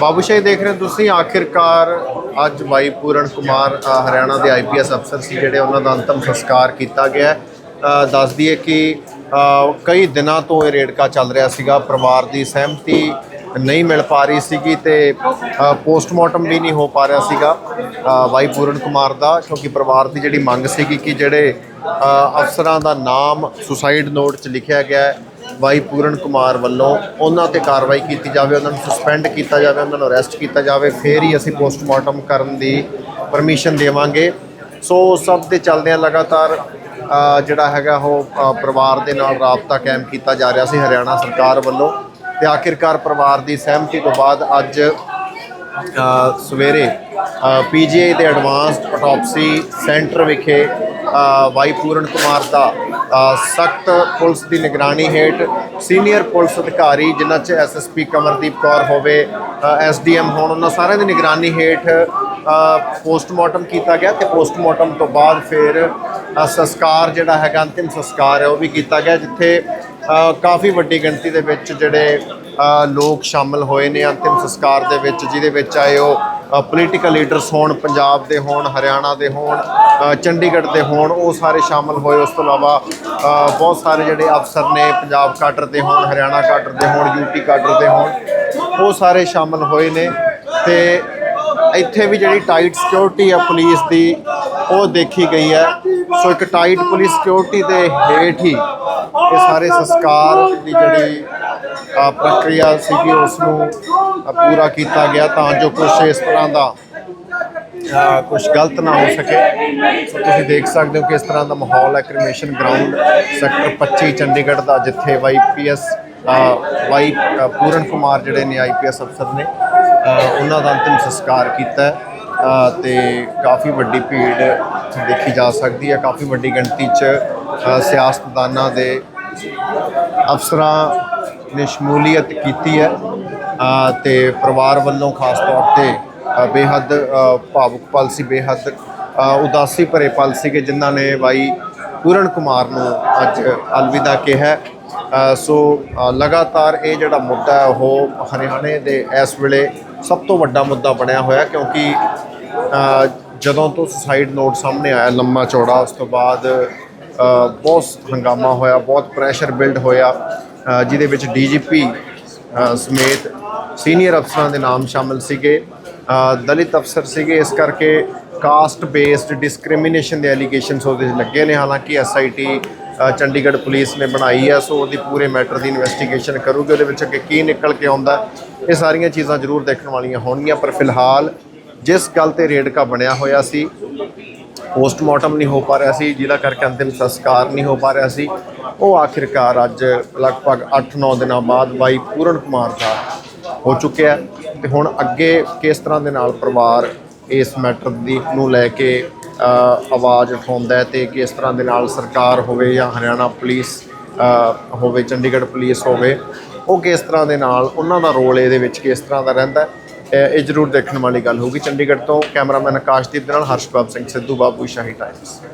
ਬਾਬੂ ਸ਼ਾਹੀ ਦੇਖ ਰਹੇ ਹੋ ਤੁਸੀਂ ਆਖਿਰਕਾਰ ਅੱਜ ਬਾਈ ਪੂਰਨ ਕੁਮਾਰ ਹਰਿਆਣਾ ਦੇ ਆਈਪੀਐਸ ਅਫਸਰ ਸੀ ਜਿਹੜੇ ਉਹਨਾਂ ਦਾ ਅੰਤਮ ਸੰਸਕਾਰ ਕੀਤਾ ਗਿਆ ਹੈ। ਦੱਸ ਦਈਏ ਕਿ ਕਈ ਦਿਨਾਂ ਤੋਂ ਇਹ ਰੇੜਕਾ ਚੱਲ ਰਿਹਾ ਸੀਗਾ ਪਰਿਵਾਰ ਦੀ ਸਹਿਮਤੀ ਨਹੀਂ ਮਿਲ ਪਾ ਰਹੀ ਸੀਗੀ ਤੇ ਪੋਸਟਮਾਰਟਮ ਵੀ ਨਹੀਂ ਹੋ ਪਾ ਰਿਹਾ ਸੀਗਾ ਅ, ਬਾਈ ਪੂਰਨ ਕੁਮਾਰ ਦਾ ਕਿਉਂਕਿ ਪਰਿਵਾਰ ਦੀ ਜਿਹੜੀ ਮੰਗ ਸੀਗੀ ਕਿ ਜਿਹੜੇ ਅਫਸਰਾਂ ਦਾ ਨਾਮ ਸੁਸਾਈਡ ਨੋਟ 'ਚ ਲਿਖਿਆ ਗਿਆ ਹੈ ਬਾਈ ਪੂਰਨ ਕੁਮਾਰ ਵੱਲੋਂ ਉਹਨਾਂ ਤੇ ਕਾਰਵਾਈ ਕੀਤੀ ਜਾਵੇ ਉਹਨਾਂ ਨੂੰ ਸਸਪੈਂਡ ਕੀਤਾ ਜਾਵੇ ਉਹਨਾਂ ਨੂੰ ਅਰੈਸਟ ਕੀਤਾ ਜਾਵੇ ਫਿਰ ਹੀ ਅਸੀਂ ਪੋਸਟਮਾਰਟਮ ਕਰਨ ਦੀ ਪਰਮਿਸ਼ਨ ਦੇਵਾਂਗੇ। ਸੋ ਸਭ ਦੇ ਚੱਲਦਿਆਂ ਲਗਾਤਾਰ ਜਿਹੜਾ ਹੈਗਾ ਉਹ ਪਰਿਵਾਰ ਦੇ ਨਾਲ ਰਾਬਤਾ ਕਾਇਮ ਕੀਤਾ ਜਾ ਰਿਹਾ ਸੀ ਹਰਿਆਣਾ ਸਰਕਾਰ ਵੱਲੋਂ ਤੇ ਆਖਿਰਕਾਰ ਪਰਿਵਾਰ ਦੀ ਸਹਿਮਤੀ ਤੋਂ ਬਾਅਦ ਅੱਜ ਅ, ਸਵੇਰੇ ਪੀਜੀਆਈ ਦੇ ਐਡਵਾਂਸਡ ਆਟੋਪਸੀ ਸੈਂਟਰ ਵਿਖੇ ਵਾਈ ਪੂਰਨ ਕੁਮਾਰ ਦਾ ਸਖਤ ਪੁਲਿਸ ਦੀ ਨਿਗਰਾਨੀ ਹੇਠ ਸੀਨੀਅਰ ਪੁਲਿਸ ਅਧਿਕਾਰੀ, ਜਿਨ੍ਹਾਂ 'ਚ ਐਸਐਸਪੀ ਕਮਰਦੀਪ ਕੌਰ ਹੋਵੇ ਐਸਡੀਐਮ ਹੋਣ, ਉਹਨਾਂ ਸਾਰਿਆਂ ਦੀ ਨਿਗਰਾਨੀ ਹੇਠ ਪੋਸਟਮਾਰਟਮ ਕੀਤਾ ਗਿਆ ਤੇ ਪੋਸਟਮਾਰਟਮ ਤੋਂ ਬਾਅਦ ਫਿਰ ਸੰਸਕਾਰ ਜਿਹੜਾ ਹੈਗਾ, ਅੰਤਿਮ ਸੰਸਕਾਰ ਹੈ, ਉਹ ਵੀ ਕੀਤਾ ਗਿਆ, ਜਿੱਥੇ ਕਾਫੀ ਵੱਡੀ ਗਿਣਤੀ ਦੇ ਵਿੱਚ ਜਿਹੜੇ ਲੋਕ ਸ਼ਾਮਲ ਹੋਏ ਨੇ ਅੰਤਿਮ ਸੰਸਕਾਰ ਦੇ ਵਿੱਚ, ਜਿਹਦੇ ਵਿੱਚ ਆਏ ਉਹ ਪੋਲੀਟੀਕਲ ਲੀਡਰਸ ਹੋਣ, ਪੰਜਾਬ ਦੇ ਹੋਣ, ਹਰਿਆਣਾ ਦੇ ਹੋਣ ਚੰਡੀਗੜ੍ਹ ਦੇ ਹੋਣ, ਉਹ ਸਾਰੇ ਸ਼ਾਮਲ ਹੋਏ। ਉਸ ਤੋਂ ਇਲਾਵਾ ਬਹੁਤ ਸਾਰੇ ਜਿਹੜੇ ਅਫਸਰ ਨੇ, ਪੰਜਾਬ ਕਾਡਰ ਦੇ ਹੋਣ, ਹਰਿਆਣਾ ਕਾਡਰ ਦੇ ਹੋਣ ਯੂਪੀ ਕਾਡਰ ਦੇ ਹੋਣ, ਉਹ ਸਾਰੇ ਸ਼ਾਮਲ ਹੋਏ ਨੇ। ਤੇ ਇੱਥੇ ਵੀ ਜਿਹੜੀ ਟਾਈਟ ਸਿਕਿਉਰਿਟੀ ਆ ਪੁਲਿਸ ਦੀ, ਉਹ ਦੇਖੀ ਗਈ ਹੈ। ਸੋ ਇੱਕ ਟਾਈਟ ਪੁਲਿਸ ਸਿਕਿਉਰਿਟੀ ਦੇ ਹੇਠ ਹੀ ਇਹ ਸਾਰੇ ਸੰਸਕਾਰ ਦੀ ਜਿਹੜੀ ਪ੍ਰਕਿਰਿਆ ਸੀਗੀ, ਉਸ ਨੂੰ ਪੂਰਾ ਕੀਤਾ ਗਿਆ ਤਾਂ ਜੋ ਕੁਝ ਇਸ ਤਰ੍ਹਾਂ ਦਾ ਕੁਝ ਗਲਤ ਨਾ ਹੋ ਸਕੇ। ਸੋ ਤੁਸੀਂ ਦੇਖ ਸਕਦੇ ਹੋ ਕਿ ਇਸ ਤਰ੍ਹਾਂ ਦਾ ਮਾਹੌਲ ਹੈ। ਕ੍ਰਿਮੇਸ਼ਨ ਗਰਾਊਂਡ ਸੈਕਟਰ 25 ਚੰਡੀਗੜ੍ਹ ਦਾ, ਜਿੱਥੇ ਵਾਈਪੀਐਸ ਵਾਈ ਪੂਰਨ ਕੁਮਾਰ ਜਿਹੜੇ ਨੇ ਆਈਪੀਐਸ ਅਫਸਰ ਨੇ ਉਹਨਾਂ ਦਾ ਅੰਤਿਮ ਸੰਸਕਾਰ ਕੀਤਾ ਹੈ। ਤੇ ਕਾਫੀ ਵੱਡੀ ਭੀੜ ਦੇਖੀ ਜਾ ਸਕਦੀ ਹੈ। ਕਾਫੀ ਵੱਡੀ ਗਿਣਤੀ 'ਚ ਸਿਆਸਤਦਾਨਾਂ ਦੇ ਅਫਸਰਾਂ ਨੇ ਸ਼ਮੂਲੀਅਤ ਕੀਤੀ ਹੈ ਅ, ਤੇ ਪਰਿਵਾਰ ਵੱਲੋਂ ਖਾਸ ਤੌਰ ਤੇ ਬੇਹੱਦ ਭਾਵੁਕ ਪਲ ਸੀ ਬੇਹੱਦ ਉਦਾਸੀ ਭਰੇ ਪਲ ਸੀਗੇ ਜਿਨ੍ਹਾਂ ਨੇ ਬਾਈ ਪੂਰਨ ਕੁਮਾਰ ਨੂੰ ਅੱਜ ਅਲਵਿਦਾ ਕਿਹਾ ਸੋ ਲਗਾਤਾਰ ਇਹ ਜਿਹੜਾ ਮੁੱਦਾ ਹੈ ਉਹ ਹਰਿਆਣੇ ਦੇ ਇਸ ਵੇਲੇ ਸਭ ਤੋਂ ਵੱਡਾ ਮੁੱਦਾ ਬਣਿਆ ਹੋਇਆ ਕਿਉਂਕਿ ਜਦੋਂ ਤੋਂ ਸੁਸਾਈਡ ਨੋਟ ਸਾਹਮਣੇ ਆਇਆ ਲੰਮਾ ਚੌੜਾ ਉਸ ਤੋਂ ਬਾਅਦ ਬਹੁਤ ਹੰਗਾਮਾ ਹੋਇਆ ਬਹੁਤ ਪ੍ਰੈਸ਼ਰ ਬਿਲਡ ਹੋਇਆ। ਜਿਹਦੇ ਵਿੱਚ ਡੀਜੀਪੀ ਸਮੇਤ ਸੀਨੀਅਰ ਅਫਸਰਾਂ ਦੇ ਨਾਮ ਸ਼ਾਮਲ ਸੀਗੇ। ਦਲਿਤ ਅਫਸਰ ਸੀਗੇ। ਇਸ ਕਰਕੇ ਕਾਸਟ ਬੇਸਡ ਡਿਸਕ੍ਰਿਮੀਨੇਸ਼ਨ ਦੇ ਐਲੀਗੇਸ਼ਨਸ ਉਹਦੇ 'ਚ ਲੱਗੇ ਨੇ। ਹਾਲਾਂਕਿ ਐਸਆਈਟੀ ਚੰਡੀਗੜ੍ਹ ਪੁਲਿਸ ਨੇ ਬਣਾਈ ਹੈ ਸੋ ਉਹਦੀ ਪੂਰੇ ਮੈਟਰ ਦੀ ਇਨਵੈਸਟੀਗੇਸ਼ਨ ਕਰੂਗੀ। ਉਹਦੇ ਵਿੱਚ ਅੱਗੇ ਕੀ ਨਿਕਲ ਕੇ ਆਉਂਦਾ, ਇਹ ਸਾਰੀਆਂ ਚੀਜ਼ਾਂ ਜ਼ਰੂਰ ਦੇਖਣ ਵਾਲੀਆਂ ਹੋਣਗੀਆਂ। ਪਰ ਫਿਲਹਾਲ ਜਿਸ ਗੱਲ ਤੇ ਰੇਡਕਾ ਬਣਿਆ ਹੋਇਆ ਸੀ ਪੋਸਟਮਾਰਟਮ ਨਹੀਂ ਹੋ ਪਾ ਰਿਹਾ ਸੀ, ਜਿਹਦਾ ਕਰਕੇ ਅੰਤਿਮ ਸੰਸਕਾਰ ਨਹੀਂ ਹੋ ਪਾ ਰਿਹਾ ਸੀ। ਉਹ ਆਖਿਰਕਾਰ ਅੱਜ ਲਗਭਗ 8-9 ਦਿਨਾਂ ਬਾਅਦ ਬਾਈ ਪੂਰਨ ਕੁਮਾਰ ਦਾ ਹੋ ਚੁੱਕਿਆ ਹੈ। ਤੇ ਹੁਣ ਅੱਗੇ ਕਿਸ ਤਰ੍ਹਾਂ ਦੇ ਨਾਲ ਪਰਿਵਾਰ ਇਸ ਮੈਟਰ ਦੀ ਨੂੰ ਲੈ ਕੇ ਆਵਾਜ਼ ਉਠਾਉਂਦਾ ਹੈ ਤੇ ਕਿਸ ਤਰ੍ਹਾਂ ਦੇ ਨਾਲ ਸਰਕਾਰ ਹੋਵੇ ਜਾਂ ਹਰਿਆਣਾ ਪੁਲਿਸ ਹੋਵੇ, ਚੰਡੀਗੜ੍ਹ ਪੁਲਿਸ ਹੋਵੇ, ਉਹ ਕਿਸ ਤਰ੍ਹਾਂ ਦੇ ਨਾਲ, ਉਹਨਾਂ ਦਾ ਰੋਲ ਇਹਦੇ ਵਿੱਚ ਕਿਸ ਤਰ੍ਹਾਂ ਦਾ ਰਹਿੰਦਾ ਇਹ ਜ਼ਰੂਰ ਦੇਖਣ ਵਾਲੀ ਗੱਲ ਹੋਊਗੀ। ਚੰਡੀਗੜ੍ਹ ਤੋਂ ਕੈਮਰਾਮੈਨ ਆਕਾਸ਼ਦੀਪ ਦੇ ਨਾਲ ਹਰਸ਼ਪਾਲ ਸਿੰਘ ਸਿੱਧੂ, ਬਾਬੂ ਸ਼ਾਹੀ ਟਾਈਮਸ